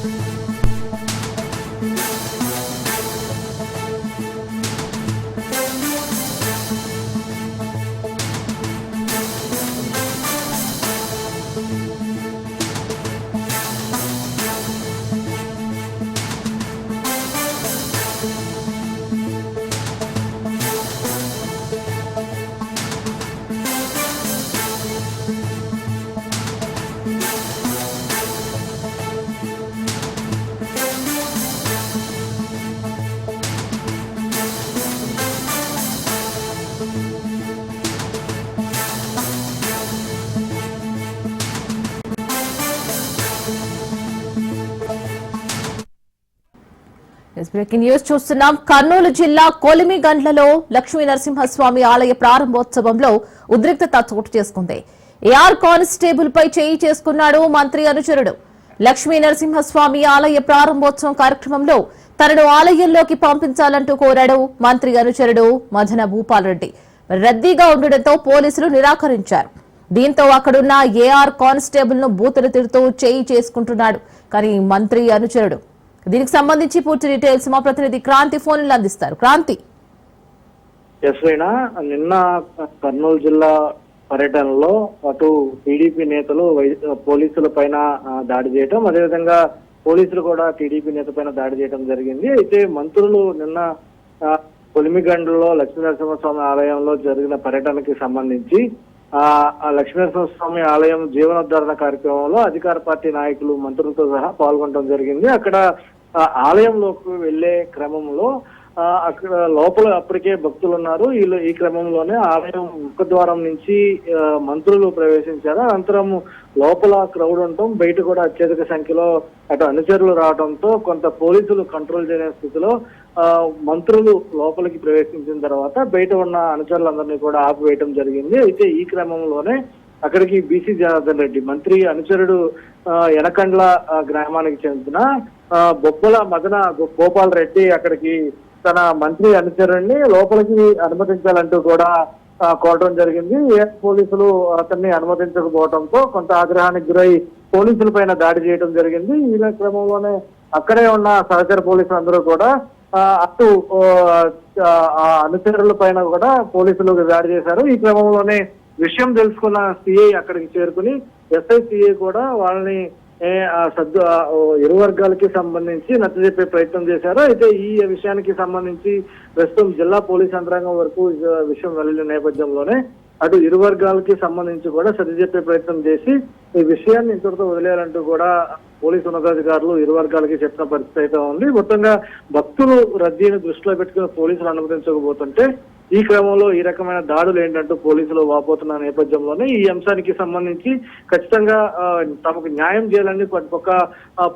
Yes breaking news చూస్తున్నాం. కర్నూలు జిల్లా కొలిమిగండ్లలో లక్ష్మీ నరసింహస్వామి ఆలయ ప్రారంభోత్సవంలో ఉద్రిక్తత చోటు చేసుకుంది. ఏఆర్ కానిస్టేబుల్ పై చేయి చేసుకున్నాడు మంత్రి అనుచరుడు. లక్ష్మీ నరసింహస్వామి ఆలయ ప్రారంభోత్సవం కార్యక్రమంలో తనను ఆలయంలోకి పంపించాలంటూ కోరాడు మంత్రి అనుచరుడు మదన భూపాలరెడ్డి రద్దీగా ఉండడంతో పోలీసులు నిరాకరించారు. దీంతో అక్కడున్న ఏఆర్ కానిస్టేబుల్ను బూతులు తిడుతూ చేయి చేసుకుంటున్నాడు. కానీ మంత్రి అనుచరుడు దీనికి సంబంధించి పూర్తి డీటెయిల్స్ మా ప్రతినిధి క్రాంతి ఫోన్లు అందిస్తారు. క్రాంతి. ఎస్ నిన్న కర్నూలు జిల్లా పర్యటనలో అటు టీడీపీ నేతలు వై- పోలీసుల పైన దాడి చేయటం అదేవిధంగా పోలీసులు కూడా టీడీపీ నేత పైన దాడి చేయడం జరిగింది. అయితే మంత్రులు నిన్న ఆ, కొలిమిగండ్లో లక్ష్మీనరసింహస్వామి ఆలయంలో జరిగిన పర్యటనకి సంబంధించి ఆ ఆ లక్ష్మీనరసింహస్వామి ఆలయం జీవనోద్ధరణ కార్యక్రమంలో అధికార పార్టీ నాయకులు మంత్రులతో సహా పాల్గొనడం జరిగింది. అక్కడ ఆలయంలోకి వెళ్ళే క్రమంలో ఆ, అక్కడ లోపల అప్పటికే భక్తులు ఉన్నారు. వీళ్ళు ఈ క్రమంలోనే ఆలయం ముఖద్వారం నుంచి మంత్రులు ప్రవేశించారు. అనంతరం లోపల క్రౌడ్ ఉండటం బయట కూడా అత్యధిక సంఖ్యలో అటు అనుచరులు రావడంతో కొంత పోలీసులు కంట్రోల్ చేయని స్థితిలో మంత్రులు లోపలికి ప్రవేశించిన తర్వాత బయట ఉన్న అనుచరులందరినీ కూడా ఆపివేయటం జరిగింది. అయితే ఈ క్రమంలోనే అక్కడికి బీసీ జనార్దన్ రెడ్డి మంత్రి అనుచరుడు ఎనకండ్ల గ్రామానికి చెందిన బొప్పల బొబ్బల మదన గోపాల్ రెడ్డి అక్కడికి తన మంత్రి అనుచరుణ్ణి లోపలికి అనుమతించాలంటూ కూడా కోరడం జరిగింది. ఏ పోలీసులు అతన్ని అనుమతించకపోవడంతో కొంత ఆగ్రహానికి గురై పోలీసుల పైన దాడి చేయడం జరిగింది. ఈ క్రమంలోనే అక్కడే ఉన్న సహచర పోలీసులు అందరూ కూడా అటు అనుచరుల పైన కూడా పోలీసులు దాడి చేశారు. ఈ క్రమంలోనే విషయం తెలుసుకున్న సిఐ అక్కడికి చేరుకుని ఎస్ఐ సిఐ కూడా వాళ్ళని సద్దు ఇరు వర్గాలకి సంబంధించి నచ్చజెప్పే ప్రయత్నం చేశారు. అయితే ఈ విషయానికి సంబంధించి ప్రస్తుతం జిల్లా పోలీస్ యంత్రాంగం వరకు విషయం వెళ్ళిన నేపథ్యంలోనే అటు ఇరు వర్గాలకి సంబంధించి కూడా సర్ది చెప్పే ప్రయత్నం చేసి ఈ విషయాన్ని ఇంతటితో వదిలేయాలంటూ కూడా పోలీసు ఉన్నతాధికారులు ఇరు వర్గాలకి చెప్పిన పరిస్థితి అయితే ఉంది. మొత్తంగా భక్తులు రద్దీని దృష్టిలో పెట్టుకుని పోలీసులు అనుమతించకపోతుంటే ఈ క్రమంలో ఈ రకమైన దాడులు ఏంటంటూ పోలీసులు వాపోతున్న నేపథ్యంలోనే ఈ అంశానికి సంబంధించి ఖచ్చితంగా తమకు న్యాయం చేయాలని ఒక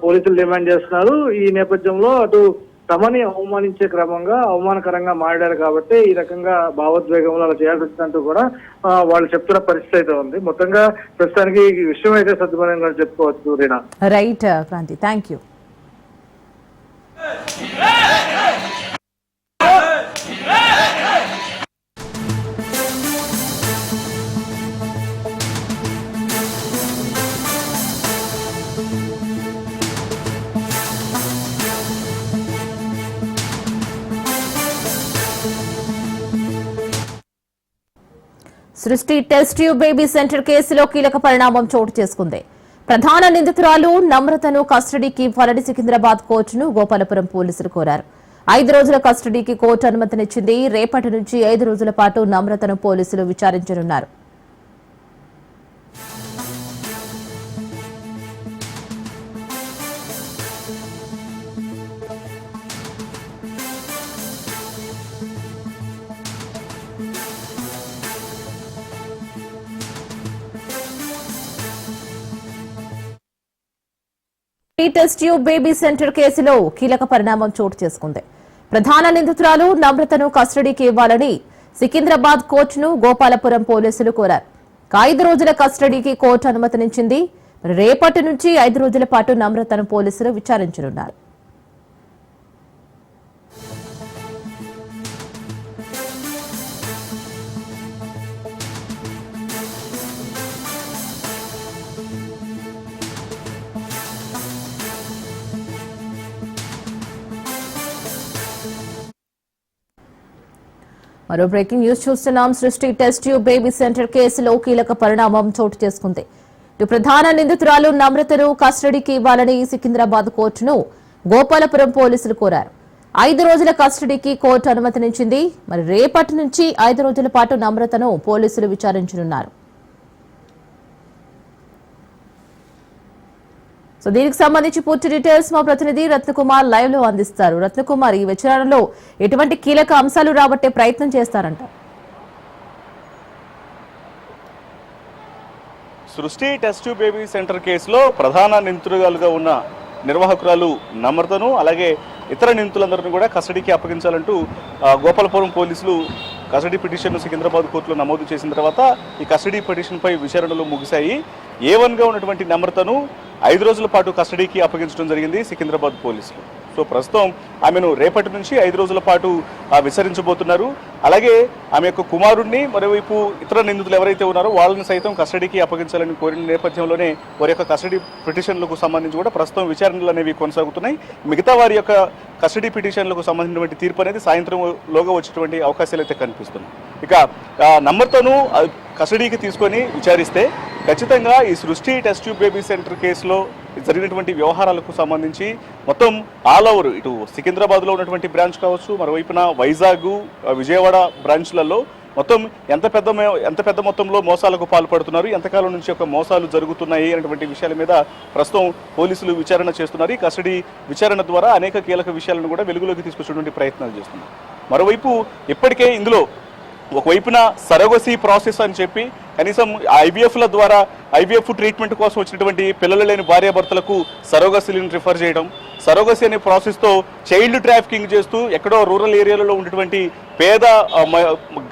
పోలీసులు డిమాండ్ చేస్తున్నారు. ఈ నేపథ్యంలో అటు తమని అవమానించే క్రమంగా అవమానకరంగా మాట్లాడారు కాబట్టి ఈ రకంగా భావోద్వేగంలో అలా చేయాల్సి వచ్చినట్టు కూడా వాళ్ళు చెప్తున్న పరిస్థితి అయితే ఉంది. మొత్తంగా ప్రస్తుతానికి ఈ విషయం అయితే సద్దుమనంగా చెప్పుకోవచ్చు Reena. Right Kranti. Thank you Srishti test tube baby centre కేసులో కీలక పరిణామం చోటు చేసుకుంది. ప్రధాన నిందితురాలు నమ్రతను కస్టడీకి వలడి సికింద్రాబాద్ కోర్టును గోపాలపురం పోలీసులు కోరారు. ఐదు రోజుల కస్టడీకి కోర్టు అనుమతినిచ్చింది. రేపటి నుంచి ఐదు రోజుల పాటు నమ్రతను పోలీసులు విచారించనున్నారు. ఈ టెస్ట్ ట్యూబ్ బేబీ సెంటర్ కేసులో కీలక పరిణామం చోటు చేసుకుంది. ప్రధాన నిందితురాలు నమ్రతను కస్టడీకి ఇవ్వాలని సికింద్రాబాద్ కోర్టును గోపాలపురం పోలీసులు కోరారు. ఐదు రోజుల కస్టడీకి కోర్టు అనుమతినిచ్చింది. రేపటి నుంచి ఐదు రోజుల పాటు నమ్రతను పోలీసులు విచారించనున్నారు. మరో బ్రేకింగ్ న్యూస్ చూస్తున్నాం. సృష్టి టెస్ట్ ట్యూబ్ బేబీ సెంటర్ కేసులో కీలక పరిణామం చోటు చేసుకుంది. ఇటు ప్రధాన నిందితురాలు నమ్రతను కస్టడీకి ఇవ్వాలని సికింద్రాబాద్ కోర్టును గోపాలపురం పోలీసులు కోరారు. ఐదు రోజుల కస్టడీకి కోర్టు అనుమతినిచ్చింది. మరి రేపటి నుంచి ఐదు రోజుల పాటు నమ్రతను పోలీసులు విచారించనున్నారు. సో దీనికి సంబంధించి పూర్తి డీటెయిల్స్ మా ప్రతినిధి రత్నకుమార్ లైవ్లో అందిస్తారు. రత్నకుమార్ ఈ విచారణలో ఎటువంటి కీలక అంశాలు రాబట్టే ప్రయత్నం చేస్తారంట. సృష్టి టెస్ట్ బేబీ సెంటర్ కేసులో ప్రధాన నిందితురాలుగా ఉన్న నిర్వాహకురాలు నమ్రతను అలాగే ఇతర నిందితులందరినీ కూడా కస్టడీకి అప్పగించాలంటూ గోపాలపురం పోలీసులు కస్టడీ పిటిషన్ సికింద్రాబాద్ కోర్టులో నమోదు చేసిన తర్వాత ఈ కస్టడీ పిటిషన్పై విచారణలు ముగిశాయి. ఏ వన్గా ఉన్నటువంటి నమ్రతను ఐదు రోజుల పాటు కస్టడీకి అప్పగించడం జరిగింది సికింద్రాబాద్ పోలీసులు. సో ప్రస్తుతం ఆమెను రేపటి నుంచి ఐదు రోజుల పాటు విసరించబోతున్నారు. అలాగే ఆమె యొక్క కుమారుడిని మరోవైపు ఇతర నిందితులు ఎవరైతే ఉన్నారో వాళ్ళని సైతం కస్టడీకి అప్పగించాలని కోరిన నేపథ్యంలోనే వారి యొక్క కస్టడీ పిటిషన్లకు సంబంధించి కూడా ప్రస్తుతం విచారణలు అనేవి కొనసాగుతున్నాయి. మిగతా వారి యొక్క కస్టడీ పిటిషన్లకు సంబంధించినటువంటి తీర్పు అనేది సాయంత్రం లోగా వచ్చేటువంటి అవకాశాలు అయితే కనిపిస్తున్నాయి. ఇక నంబర్తోనూ కస్టడీకి తీసుకొని విచారిస్తే ఖచ్చితంగా ఈ సృష్టి టెస్ట్ ట్యూబ్ బేబీ సెంటర్ కేసులో జరిగినటువంటి వ్యవహారాలకు సంబంధించి మొత్తం ఆల్ ఓవర్ ఇటు సికింద్రాబాద్లో ఉన్నటువంటి బ్రాంచ్ కావచ్చు మరోవైపున వైజాగ్ విజయవాడ బ్రాంచ్లలో మొత్తం ఎంత పెద్ద ఎంత పెద్ద మొత్తంలో మోసాలకు పాల్పడుతున్నారు ఎంతకాలం నుంచి ఒక మోసాలు జరుగుతున్నాయి అనేటువంటి విషయాల మీద ప్రస్తుతం పోలీసులు విచారణ చేస్తున్నారు. కస్టడీ విచారణ ద్వారా అనేక కీలక విషయాలను కూడా వెలుగులోకి తీసుకొచ్చేటువంటి ప్రయత్నాలు చేస్తున్నారు. మరోవైపు ఇప్పటికే ఇందులో ఒకవైపున సరగసీ ప్రాసెస్ అని చెప్పి కనీసం ఐవీఎఫ్ల ద్వారా ఐవీఎఫ్ ట్రీట్మెంట్ కోసం వచ్చినటువంటి పిల్లలు లేని భార్యాభర్తలకు సరోగసీలను రిఫర్ చేయడం సరోగసి అనే ప్రాసెస్తో చైల్డ్ ట్రాఫికింగ్ చేస్తూ ఎక్కడో రూరల్ ఏరియాలలో ఉన్నటువంటి పేద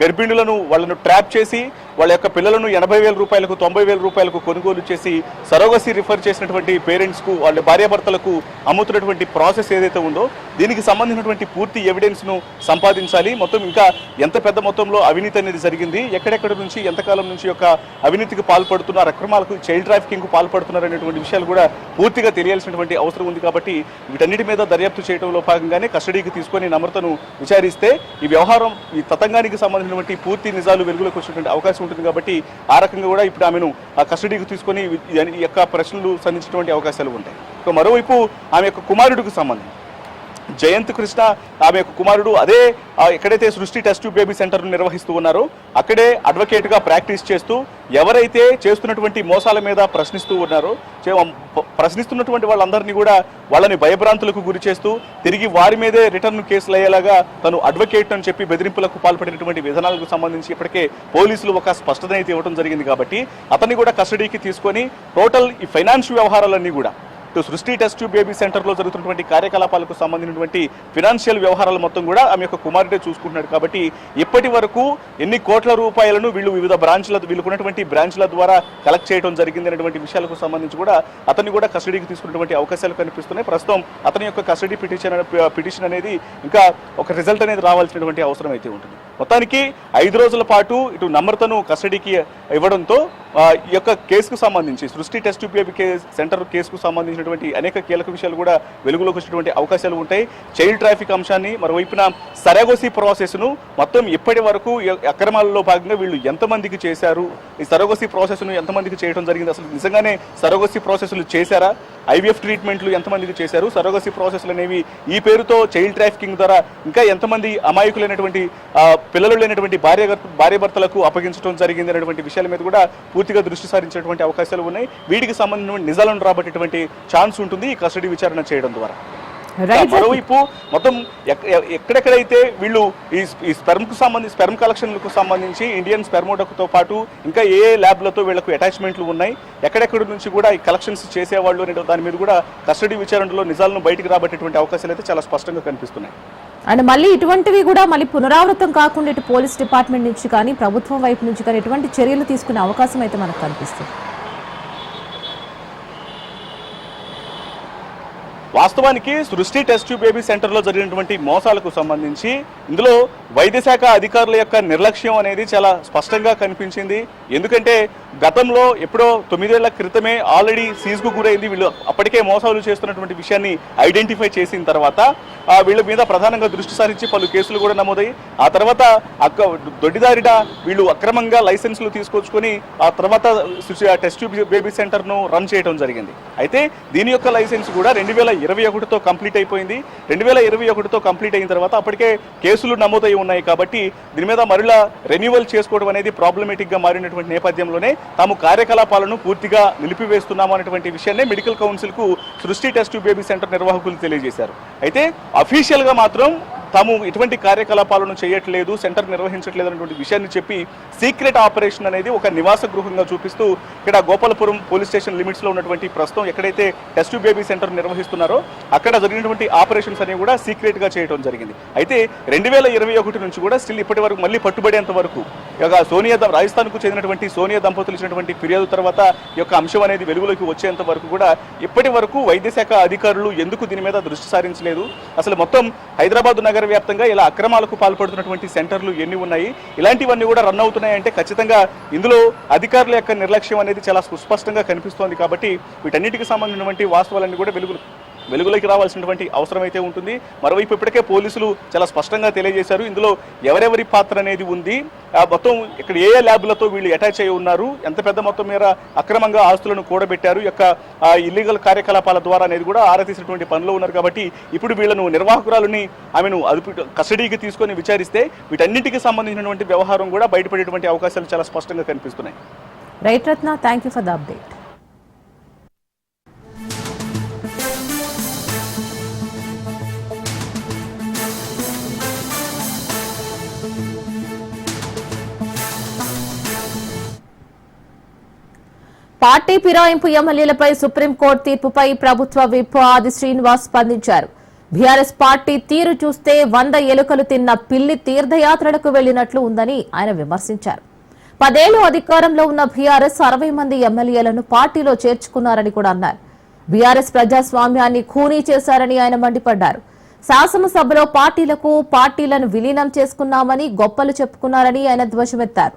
గర్భిణులను వాళ్ళను ట్రాప్ చేసి వాళ్ళ యొక్క పిల్లలను ఎనభై వేల రూపాయలకు తొంభై వేల రూపాయలకు కొనుగోలు చేసి సరోగసి రిఫర్ చేసినటువంటి పేరెంట్స్కు వాళ్ళ భార్యాభర్తలకు అమ్ముతున్నటువంటి ప్రాసెస్ ఏదైతే ఉందో దీనికి సంబంధించినటువంటి పూర్తి ఎవిడెన్స్ను సంపాదించాలి. మొత్తం ఇంకా ఎంత పెద్ద మొత్తంలో అవినీతి అనేది జరిగింది ఎక్కడెక్కడ నుంచి ఎంతకాలం నుంచి యొక్క అవినీతికి పాల్పడుతున్నారు అక్రమాలకు చైల్డ్ ట్రాఫికింగ్కు పాల్పడుతున్నారు అనేటువంటి విషయాలు కూడా పూర్తిగా తెలియాల్సినటువంటి అవసరం ఉంది కాబట్టి వీటన్నిటి మీద దర్యాప్తు చేయడంలో భాగంగానే కస్టడీకి తీసుకొని నమ్రతను విచారిస్తే ఈ వ్యవహారం ఈ తతంగానికి సంబంధించినటువంటి పూర్తి నిజాలు వెలుగులోకి వచ్చినటువంటి అవకాశం ఉంటుంది కాబట్టి ఆ రకంగా కూడా ఇప్పుడు ఆమెను ఆ కస్టడీకి తీసుకొని ఈ యొక్క ప్రశ్నలు సంధించినటువంటి అవకాశాలు ఉంటాయి. ఇక మరోవైపు ఆమె యొక్క కుమారుడికి సంబంధించి జయంత్ కృష్ణ ఆమె యొక్క కుమారుడు అదే ఎక్కడైతే సృష్టి టెస్ట్ ట్యూబ్ బేబీ సెంటర్ నిర్వహిస్తూ ఉన్నారో అక్కడే అడ్వకేట్గా ప్రాక్టీస్ చేస్తూ ఎవరైతే చేస్తున్నటువంటి మోసాల మీద ప్రశ్నిస్తూ ఉన్నారో ప్రశ్నిస్తున్నటువంటి వాళ్ళందరినీ కూడా వాళ్ళని భయభ్రాంతులకు గురి చేస్తూ తిరిగి వారి మీదే రిటర్న్ కేసులు అయ్యేలాగా తను అడ్వకేట్ అని చెప్పి బెదిరింపులకు పాల్పడినటువంటి విధానాలకు సంబంధించి ఇప్పటికే పోలీసులు ఒక స్పష్టత అయితే ఇవ్వడం జరిగింది కాబట్టి అతన్ని కూడా కస్టడీకి తీసుకొని టోటల్ ఈ ఫైనాన్స్ వ్యవహారాలన్నీ కూడా ఇటు సృష్టి టెస్ట్ ట్యూబ్ బేబీ సెంటర్లో జరుగుతున్నటువంటి కార్యకలాపాలకు సంబంధించినటువంటి ఫినాన్షియల్ వ్యవహారాలు మొత్తం కూడా ఆమె యొక్క కుమారుడే చూసుకుంటున్నాడు కాబట్టి ఇప్పటి వరకు ఎన్ని కోట్ల రూపాయలను వీళ్ళు వివిధ బ్రాంచ్ల వీళ్ళకున్నటువంటి బ్రాంచ్ల ద్వారా కలెక్ట్ చేయడం జరిగింది అనేటువంటి విషయాలకు సంబంధించి కూడా అతన్ని కూడా కస్టడీకి తీసుకున్నటువంటి అవకాశాలు కనిపిస్తున్నాయి. ప్రస్తుతం అతని యొక్క కస్టడీ పిటిషన్ పిటిషన్ అనేది ఇంకా ఒక రిజల్ట్ అనేది రావాల్సినటువంటి అవసరం అయితే ఉంటుంది. మొత్తానికి ఐదు రోజుల పాటు ఇటు నమ్రతను కస్టడీకి ఇవ్వడంతో ఈ యొక్క కేసుకు సంబంధించి సృష్టి టెస్ట్ ట్యూబ్ బేబీ సెంటర్ కేసుకు సంబంధించిన సంబంధించినటువంటి అనేక కీలక విషయాలు కూడా వెలుగులోకి వచ్చినటువంటి అవకాశాలు ఉంటాయి. చైల్డ్ ట్రాఫిక్ అంశాన్ని మరోవైపున సరగోసి ప్రాసెస్ను మొత్తం ఇప్పటి వరకు అక్రమాలలో భాగంగా వీళ్ళు ఎంతమందికి చేశారు? ఈ సరగోసి ప్రాసెస్ను ఎంతమందికి చేయడం జరిగింది? అసలు నిజంగానే సరగోసి ప్రాసెస్లు చేశారా? ఐవీఎఫ్ ట్రీట్మెంట్లు ఎంతమందికి చేశారు? సరగసి ప్రాసెస్లు అనేవి ఈ పేరుతో చైల్డ్ ట్రాఫికింగ్ ద్వారా ఇంకా ఎంతమంది అమాయకులైనటువంటి పిల్లలు లేనటువంటి భార్య భార్యాభర్తలకు అప్పగించడం జరిగింది అనేటువంటి విషయాల మీద కూడా పూర్తిగా దృష్టి సారించేటువంటి అవకాశాలు ఉన్నాయి. వీటికి సంబంధించిన నిజాలను రాబట్టేటువంటి ఛాన్స్ ఉంటుంది ఈ కస్టడీ విచారణ చేయడం ద్వారా. మరోవైపు మొత్తం ఎక్కడెక్కడైతే వీళ్ళు ఈ ఈ స్పెర్మ్కు సంబంధించి స్పెర్మ్ కలెక్షన్లకు సంబంధించి ఇండియన్ స్పెర్మోడక్తో పాటు ఇంకా ఏ ఏ ల్యాబ్లతో వీళ్ళకు అటాచ్మెంట్లు ఉన్నాయి ఎక్కడెక్కడి నుంచి కూడా ఈ కలెక్షన్స్ చేసేవాళ్ళు అనే దాని మీద కూడా కస్టడీ విచారణలో నిజాలను బయటికి రాబట్టేటువంటి అవకాశాలు అయితే చాలా స్పష్టంగా కనిపిస్తున్నాయి. అండ్ మళ్ళీ ఇటువంటివి కూడా మళ్ళీ పునరావృతం కాకుండా ఇటు పోలీస్ డిపార్ట్మెంట్ నుంచి కానీ ప్రభుత్వం వైపు నుంచి కానీ ఎటువంటి చర్యలు తీసుకునే అవకాశం అయితే మనకు కనిపిస్తుంది. వాస్తవానికి సృష్టి టెస్ట్ ట్యూబ్ బేబీ సెంటర్లో జరిగినటువంటి మోసాలకు సంబంధించి ఇందులో వైద్య శాఖ అధికారుల యొక్క నిర్లక్ష్యం అనేది చాలా స్పష్టంగా కనిపించింది. ఎందుకంటే గతంలో ఎప్పుడో తొమ్మిదేళ్ళ క్రితమే ఆల్రెడీ సీజ్కు గురైంది వీళ్ళు అప్పటికే మోసాలు చేస్తున్నటువంటి విషయాన్ని ఐడెంటిఫై చేసిన తర్వాత వీళ్ళ మీద ప్రధానంగా దృష్టి సారించి పలు కేసులు కూడా నమోదయ్యి ఆ తర్వాత అక్క దొడ్డిదారిట వీళ్ళు అక్రమంగా లైసెన్సులు తీసుకొచ్చుకొని ఆ తర్వాత టెస్ట్ ట్యూబ్ బేబీ సెంటర్ను రన్ చేయడం జరిగింది. అయితే దీని యొక్క లైసెన్స్ కూడా రెండు వేల ఇరవై ఒకటితో కంప్లీట్ అయిపోయింది. రెండు వేల ఇరవై ఒకటితో కంప్లీట్ అయిన తర్వాత అప్పటికే కేసులు నమోదై ఉన్నాయి కాబట్టి దీని మీద మరలా రెన్యువల్ చేసుకోవడం అనేది ప్రాబ్లమేటిక్గా మారినటువంటి నేపథ్యంలోనే తాము కార్యకలాపాలను పూర్తిగా నిలిపివేస్తున్నాము అనేటువంటి విషయాన్ని మెడికల్ కౌన్సిల్కు సృష్టి టెస్ట్ బేబీ సెంటర్ నిర్వాహకులు తెలియజేశారు. అయితే అఫీషియల్గా మాత్రం తాము ఎటువంటి కార్యకలాపాలను చేయట్లేదు సెంటర్ నిర్వహించట్లేదు అనేటువంటి విషయాన్ని చెప్పి సీక్రెట్ ఆపరేషన్ అనేది ఒక నివాస గృహంగా చూపిస్తూ ఇక్కడ గోపాలపురం పోలీస్ స్టేషన్ లిమిట్స్లో ఉన్నటువంటి ప్రస్తుతం ఎక్కడైతే టెస్ట్ బేబీ సెంటర్ నిర్వహిస్తున్నారో అక్కడ జరిగినటువంటి ఆపరేషన్స్ అనేవి కూడా సీక్రెట్గా చేయడం జరిగింది. అయితే రెండు వేల ఇరవై ఒకటి నుంచి కూడా స్టిల్ ఇప్పటి వరకు మళ్ళీ పట్టుబడేంత వరకు ఇక సోనియా రాజస్థాన్కు చెందినటువంటి సోనియా దంపతులు ఇచ్చినటువంటి ఫిర్యాదు తర్వాత ఈ యొక్క అంశం అనేది వెలుగులోకి వచ్చేంత వరకు కూడా ఇప్పటి వరకు వైద్యశాఖ అధికారులు ఎందుకు దీని మీద దృష్టి సారించలేదు? అసలు మొత్తం హైదరాబాద్ నగర వ్యాప్తంగా ఇలా అక్రమాలకు పాల్పడుతున్నటువంటి సెంటర్లు ఎన్ని ఉన్నాయి? ఇలాంటివన్నీ కూడా రన్ అవుతున్నాయంటే ఖచ్చితంగా ఇందులో అధికారుల యొక్క నిర్లక్ష్యం అనేది చాలా సుస్పష్టంగా కనిపిస్తోంది కాబట్టి వీటన్నిటికి సంబంధించినటువంటి వాస్తవాలన్నీ కూడా వెలుగు వెలుగులోకి రావాల్సినటువంటి అవసరం అయితే ఉంటుంది. మరోవైపు ఇప్పటికే పోలీసులు చాలా స్పష్టంగా తెలియజేశారు. ఇందులో ఎవరెవరి పాత్ర అనేది ఉంది? ఆ మొత్తం ఇక్కడ ఏ ఏ ల్యాబ్లతో వీళ్ళు అటాచ్ అయి ఉన్నారు? ఎంత పెద్ద మొత్తం మేర అక్రమంగా ఆస్తులను కూడబెట్టారు? యొక్క ఇల్లీగల్ కార్యకలాపాల ద్వారా అనేది కూడా ఆరా తీసినటువంటి పనిలో ఉన్నారు కాబట్టి ఇప్పుడు వీళ్ళను నిర్వాహకురాలని ఆమెను అదుపు కస్టడీకి తీసుకొని విచారిస్తే వీటన్నింటికి సంబంధించినటువంటి వ్యవహారం కూడా బయటపడేటువంటి అవకాశాలు చాలా స్పష్టంగా కనిపిస్తున్నాయి. Right Ratna thank you for the update party ఫిరాయింపు ఎమ్మెల్యేలపై సుప్రీంకోర్టు తీర్పుపై ప్రభుత్వ విప్ ఆది శ్రీనివాస్ స్పందించారు. బీఆర్ఎస్ పార్టీ తీరు చూస్తే వంద ఎలుకలు తిన్న పిల్లి తీర్థయాత్రలకు వెళ్ళినట్లు ఉందని ఆయన విమర్శించారు. పదేళ్ళు అధికారంలో ఉన్న బీఆర్ఎస్ అరవై మంది ఎమ్మెల్యేలను పార్టీలో చేర్చుకున్నారని కూడా అన్నారు. బీఆర్ఎస్ ప్రజాస్వామ్యాన్ని ఖూనీ చేశారని ఆయన మండిపడ్డారు. శాసనసభలో పార్టీలకు పార్టీలను విలీనం చేసుకున్నామని గొప్పలు చెప్పుకున్నారని ఆయన ధ్వజమెత్తారు.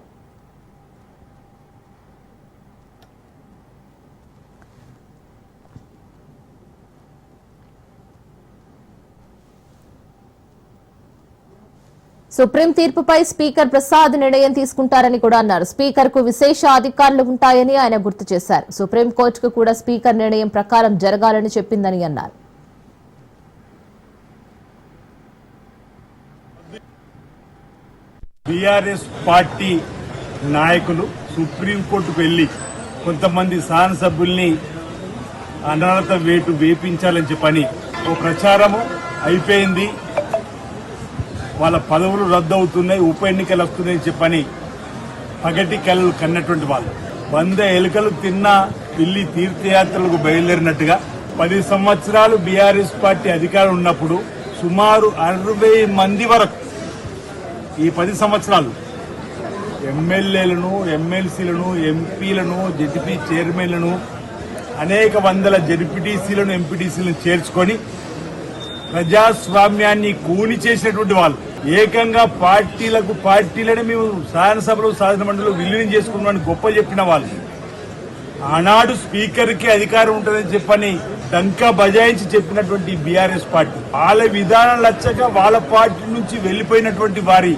సుప్రీం తీర్పుపై స్పీకర్ ప్రసాద్ నిర్ణయం తీసుకుంటారని కూడా అన్నారు. స్పీకర్కు విశేష అధికారులు ఉంటాయని ఆయన గుర్తు చేశారు. సుప్రీం కోర్టుకు కూడా స్పీకర్ నిర్ణయం ప్రకారం జరగాలని చెప్పిందని అన్నారు. బీఆర్ఎస్ పార్టీ నాయకులు సుప్రీంకోర్టుకు వెళ్ళి కొంతమంది శాసనసభ్యుల్ని అనర్హత వేటు వేపించాలని చెప్పని ఓ ప్రచారము అయిపోయింది. వాళ్ళ పదవులు రద్దవుతున్నాయి ఉప ఎన్నికలు వస్తున్నాయని చెప్పని పగటి కళ్ళు కన్నటువంటి వాళ్ళు. వంద ఎలుకలు తిన్న పిల్లి తీర్థయాత్రలకు బయలుదేరినట్టుగా పది సంవత్సరాలు బీఆర్ఎస్ పార్టీ అధికారం ఉన్నప్పుడు సుమారు అరవై మంది వరకు ఈ పది సంవత్సరాలు ఎమ్మెల్యేలను ఎమ్మెల్సీలను ఎంపీలను జడ్పీ చైర్మన్లను అనేక వందల జడ్పీటీసీలను ఎంపీటీసీలను చేర్చుకొని ప్రజాస్వామ్యాన్ని కూని చేసినటువంటి వాళ్ళు. ఏకంగా పార్టీలకు పార్టీలని మేము శాసనసభలో శాసన మండలిలో విలీనం చేసుకున్నామని గొప్ప చెప్పిన వాళ్ళు. ఆనాడు స్పీకర్కి అధికారం ఉంటుందని చెప్పని డంకా బజాయించి చెప్పినటువంటి బీఆర్ఎస్ పార్టీ. వాళ్ళ విధానం లచ్చక వాళ్ళ పార్టీ నుంచి వెళ్ళిపోయినటువంటి వారి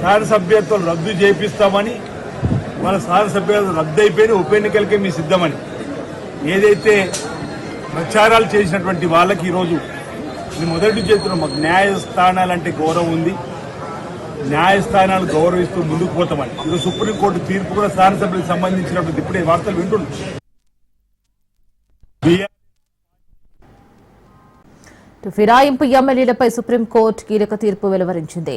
శాసనసభ్యత్వం రద్దు చేపిస్తామని వాళ్ళ శాసనసభ్యత్వం రద్దు అయిపోయిన ఉప ఎన్నికలకే మీ సిద్ధమని. ఏదైతే ప్రచారాలు చేసినటువంటి వాళ్ళకి ఈరోజు ఇది మొదటి చేస్తున్నాం మాకు న్యాయస్థానాలంటే గౌరవం ఉంది. న్యాయస్థానాలు గౌరవిస్తూ ముందుకు పోతామని. ఈరోజు సుప్రీంకోర్టు తీర్పు కూడా శాసనసభ్యులకు సంబంధించినప్పుడు ఇప్పుడే వార్తలు వింటున్నాం ఫిరాయింపు ఎమ్మెల్యేలపై సుప్రీంకోర్టు కీలక తీర్పు వెలువరించింది.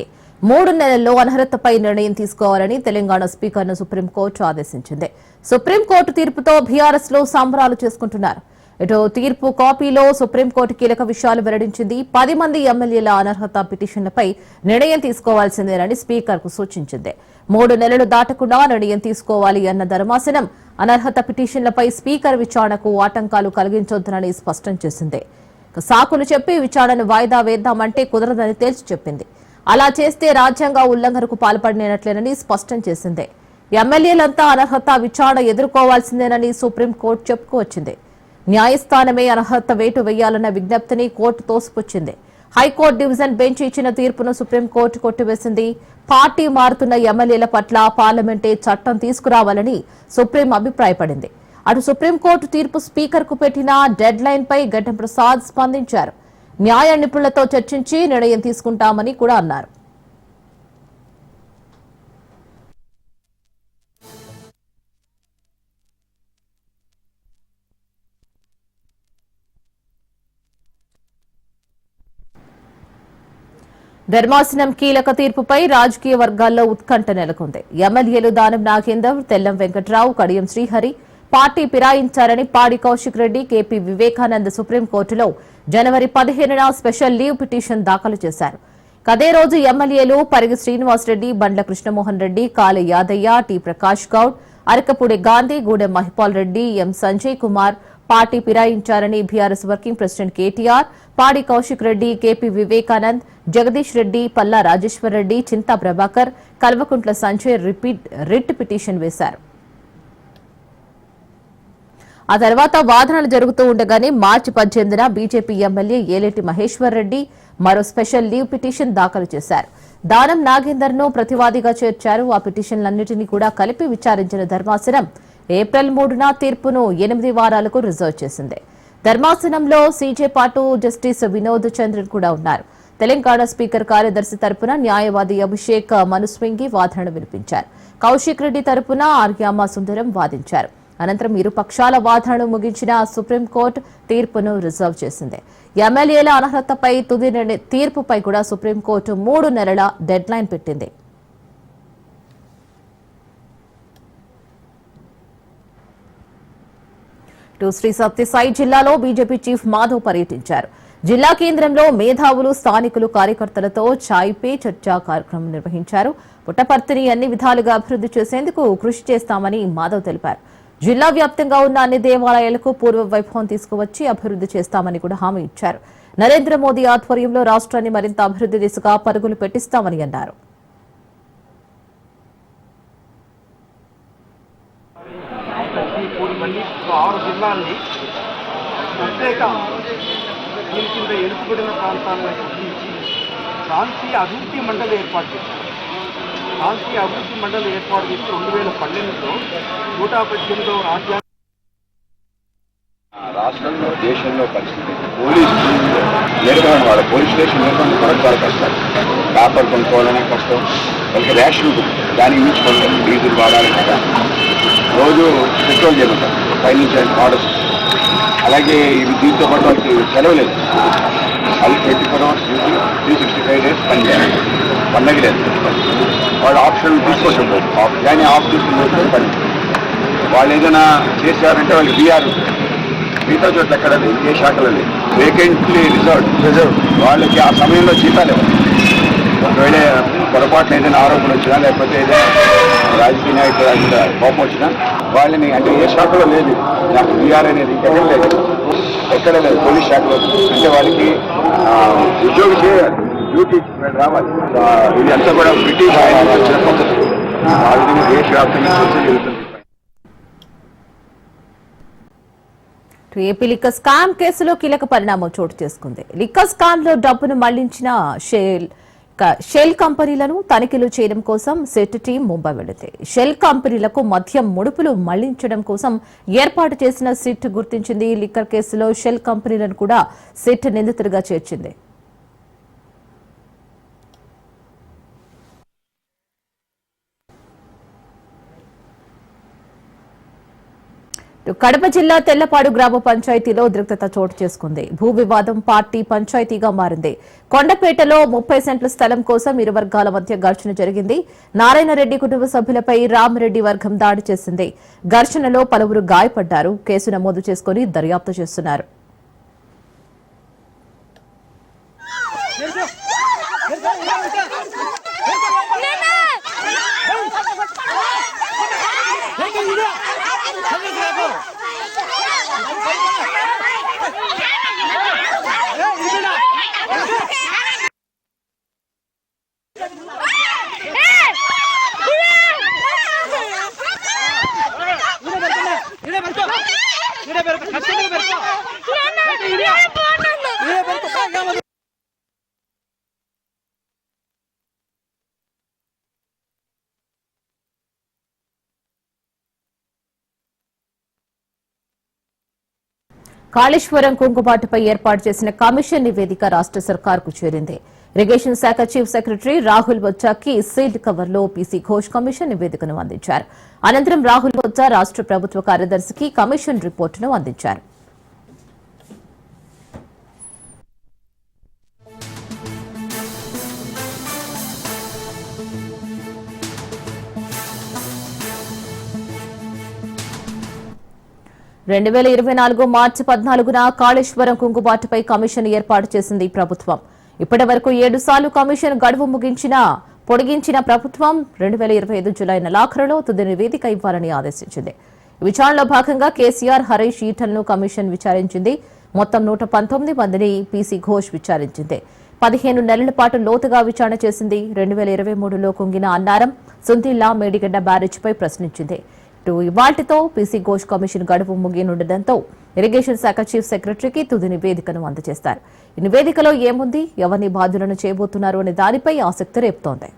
మూడు నెలల్లో అనర్హతపై నిర్ణయం తీసుకోవాలని తెలంగాణ స్పీకర్ను సుప్రీంకోర్టు ఆదేశించింది. సుప్రీంకోర్టు తీర్పుతో బీఆర్ఎస్లో సంబరాలు చేసుకుంటున్నారు. ఇటు తీర్పు కాపీలో సుప్రీంకోర్టు కీలక విషయాలు వెల్లడించింది. పది మంది ఎమ్మెల్యేల అనర్హత పిటిషన్లపై నిర్ణయం తీసుకోవాల్సిందేనని స్పీకర్కు సూచించింది. మూడు నెలలు దాటకుండా నిర్ణయం తీసుకోవాలి అన్న ధర్మాసనం అనర్హత పిటిషన్లపై స్పీకర్ విచారణకు ఆటంకాలు కలిగించొద్దునని స్పష్టం చేసింది. సాకులు చెప్పి విచారణను వాయిదా వేద్దామంటే కుదరదని తేల్చి చెప్పింది. అలా చేస్తే రాజ్యాంగ ఉల్లంఘనకు పాల్పడినట్లేనని స్పష్టం చేసింది. ఎమ్మెల్యేలంతా అనర్హత విచారణ ఎదుర్కోవాల్సిందేనని సుప్రీంకోర్టు చెప్పుకొచ్చింది న్యాయస్థానమే అనర్హత వేటు వేయాలన్న విజ్ఞప్తిని కోర్టు తోసిపుచ్చింది. హైకోర్టు డివిజన్ బెంచ్ ఇచ్చిన తీర్పును సుప్రీంకోర్టు కొట్టివేసింది. పార్టీ మారుతున్న ఎమ్మెల్యేల పట్ల పార్లమెంటే చట్టం తీసుకురావాలని సుప్రీం అభిప్రాయపడింది. అటు సుప్రీంకోర్టు తీర్పు స్పీకర్కు పెట్టిన డెడ్ లైన్ పై గడ్డం ప్రసాద్ స్పందించారు. న్యాయ నిపుణులతో చర్చించి నిర్ణయం తీసుకుంటామని కూడా అన్నారు. ధర్మాసనం కీలక తీర్పుపై రాజకీయ వర్గాల్లో ఉత్కంఠ నెలకొంది. ఎమ్మెల్యేలు దానం నాగేందర్ తెల్లం వెంకట్రావు కడియం శ్రీహరి పార్టీ ఫిరాయించారని పాడి కౌశిక్ రెడ్డి కేపీ వివేకానంద సుప్రీంకోర్టులో జనవరి పదిహేనున స్పెషల్ లీవ్ పిటిషన్ దాఖలు చేశారు. అదే రోజు ఎమ్మెల్యేలు Parigi Srinivasa Reddy Bandla Krishnamohan Reddy Kale Yadaiah T Prakash Goud Arekapudi Gandhi Gudem Mahipal Reddy M Sanjay Kumar party ఫిరాయించారని BRS working president KTR Padi Kaushik Reddy KP Vivekanand Jagadish Reddy Palla Rajeshwar Reddy Chinta Prabhakar Kalvakuntla Sanjay repeat writ petition వేశారు. ఆ తర్వాత వాదనలు జరుగుతూ ఉండగానే మార్చి పద్దెనిమిదిన BJP MLA Aleti Maheshwar Reddy మరో special leave petition దాఖలు చేశారు. దానం నాగేందర్ను ప్రతివాదిగా చేర్చారు. ఆ పిటిషన్లన్నింటినీ కూడా కలిపి విచారించిన ధర్మాసనం ఏప్రిల్ మూడున తీర్పును ఎనిమిది వారాలకు రిజర్వ్ చేసింది. ధర్మాసనంలో సీజే పాటు జస్టిస్ వినోద్ చంద్రన్ కూడా ఉన్నారు. తెలంగాణ స్పీకర్ కార్యదర్శి తరపున న్యాయవాది అభిషేక్ మనుస్వింగి వాదన వినిపించారు. కౌశిక్ రెడ్డి తరపున ఆర్యామా సుందరం వాదించారు. అనంతరం ఇరు పక్షాల వాదనలు ముగించిన సుప్రీంకోర్టు తీర్పును రిజర్వ్ చేసింది. ఎమ్మెల్యేల అనర్హతపై తుది తీర్పుపై కూడా సుప్రీంకోర్టు మూడు నెలల డెడ్ లైన్ పెట్టింది. ఇటు శ్రీ సత్యసాయి జిల్లాలో బీజేపీ చీఫ్ మాధవ్ పర్యటించారు. జిల్లా కేంద్రంలో మేధావులు స్థానికులు కార్యకర్తలతో చాయ్ పే చర్చా కార్యక్రమం నిర్వహించారు. పుట్టపర్తిని అన్ని విధాలుగా అభివృద్ధి చేసేందుకు కృషి చేస్తామని మాధవ్ తెలిపారు. జిల్లా వ్యాప్తంగా ఉన్న అన్ని దేవాలయాలకు పూర్వ వైభవం తీసుకువచ్చి అభివృద్ధి చేస్తామని కూడా హామీ ఇచ్చారు. నరేంద్ర మోదీ ఆధ్వర్యంలో రాష్ట్రాన్ని మరింత అభివృద్ధి దిశగా పరుగులు పెట్టిస్తామని అన్నారు. మంది ఆరు జిల్లాల్ని ప్రత్యేక దీని కింద ఎన్నుకుబడిన ప్రాంతాలను గుర్తించి ప్రాంతీయ అభివృద్ధి మండలి ఏర్పాటు చేశారు. ప్రాంతీయ అభివృద్ధి మండలి ఏర్పాటు చేసి రెండు వేల పన్నెండులో నూట పద్దెనిమిదవ రాజ్యాంగ రాష్ట్రంలో దేశంలో పరిస్థితి పోలీస్ నిర్వహణ వాళ్ళ పోలీస్ స్టేషన్ నిర్వహణ కూడా కష్టం. పేపర్ కొనుక్కోవాలనే కష్టం. వాళ్ళకి రేషన్ దానికి మించి కొంత డీజిల్ వాడాలి కదా. రోజు పెట్రోల్ చేయమంటారు ఫైనాన్షియల్ ఆర్డర్స్ అలాగే ఇవి దీంతో పాటు వాళ్ళకి సెలవు లేదు. అది twenty four hours duty three sixty five days పని చేయాలి. పండగ లేదు. వాళ్ళు ఆప్షన్ తీసుకుంటారు ఆఫ్ కానీ ఆఫ్ తీసుకుంటే పని. వాళ్ళు ఏదైనా చేశారంటే వాళ్ళకి బీఆర్. మిగతా చోట్ల ఎక్కడ లేదు. ఏ శాఖలో లేదు. వేకెంట్లీ రిజర్వ్ రిజర్వ్ వాళ్ళకి ఆ సమయంలో జీతాలు ఇవ్వాలి. ఒకవేళ పొరపాటున ఏదైనా ఆరోపణ వచ్చినా లేకపోతే ఏదైనా రాజకీయ నాయకుల కోపం వచ్చినా వాళ్ళని అంటే ఏ శాఖలో లేదు. నాకు బీఆర్ అనేది ఎక్కడ లేదు. ఎక్కడ లేదు. పోలీస్ శాఖలో అంటే వాళ్ళకి ఆ, ఉద్యోగం చేయాలి డ్యూటీ రావాలి. ఇదంతా కూడా బ్రిటిష్ ఆయన వచ్చిన పద్ధతి. ఆ విధంగా దేశవ్యాప్తంగా చర్చ జరుగుతుంది ఏపీ లిక్కర్ స్కామ్ కేసులో కీలక పరిణామం చోటు చేసుకుంది. లిక్కర్ స్కామ్లో డబ్బును మళ్ళించిన షేల్ షెల్ కంపెనీలను తనిఖీలు చేయడం కోసం సెట్ టీం ముంబై వెళితే షెల్ కంపెనీలకు మద్యం ముడుపులు మళ్ళించడం కోసం ఏర్పాటు చేసిన సిట్ గుర్తించింది. లిక్కర్ కేసులో షెల్ కంపెనీలను కూడా సిట్ నిందితుడిగా చేర్చింది. కడప జిల్లా తెల్లపాడు గ్రామ పంచాయతీలో ఉద్రిక్తత చోటు చేసుకుంది. భూ వివాదం పార్టీ పంచాయతీగా మారింది. కొండపేటలో ముప్పై సెంట్ల స్థలం కోసం ఇరు వర్గాల మధ్య ఘర్షణ జరిగింది. నారాయణరెడ్డి కుటుంబ సభ్యులపై రామరెడ్డి వర్గం దాడి చేసింది. ఘర్షణలో పలువురు గాయపడ్డారు. కేసు నమోదు చేసుకుని దర్యాప్తు చేస్తున్నారు. కాళేశ్వరం కుంకుబాటుపై ఏర్పాటు చేసిన కమిషన్ నివేదిక రాష్ట్ర సర్కార్కు చేరింది. ఇరిగేషన్ శాఖ చీఫ్ సెక్రటరీ రాహుల్ బొచ్చాకి సీల్డ్ కవర్లో పీసీ ఘోష్ కమిషన్ నివేదికను అందించారు. అనంతరం రాహుల్ బొచ్చా రాష్ట్ర ప్రభుత్వ కార్యదర్శికి కమిషన్ రిపోర్టును అందించారు. రెండు వేల ఇరవై నాలుగు మార్చి పద్నాలుగున కాళేశ్వరం కుంగుబాటుపై కమిషన్ ఏర్పాటు చేసింది ప్రభుత్వం. ఇప్పటి వరకు ఏడు సార్లు కమిషన్ గడువు ముగించిన పొడిగించిన ప్రభుత్వం రెండు వేల ఇరవై ఐదు జులై నెలాఖరులో తుది నివేదిక ఇవ్వాలని ఆదేశించింది. విచారణలో భాగంగా కేసీఆర్ హరీష్ ఈటల్ను కమిషన్ విచారించింది. మొత్తం నూట పంతొమ్మిది మందిని పీసీ ఘోష్ విచారించింది. పదిహేను నెలల పాటు లోతుగా విచారణ చేసింది రెండు వేల ఇరవై మూడులో కుంగిన అన్నారం సుంతిల్లా మేడిగడ్డ బ్యారేజ్పై ప్రశ్నించింది. ఇటు ఇవాల్టితో పీసీ ఘోష్ కమిషన్ గడువు ముగినుండటంతో ఇరిగేషన్ శాఖ చీఫ్ సెక్రటరీకి తుది నివేదికను అందజేస్తారు. ఈ నివేదికలో ఏముంది? ఎవరిని బాధ్యులను చేయబోతున్నారు అనే దానిపై ఆసక్తి రేపుతోంది.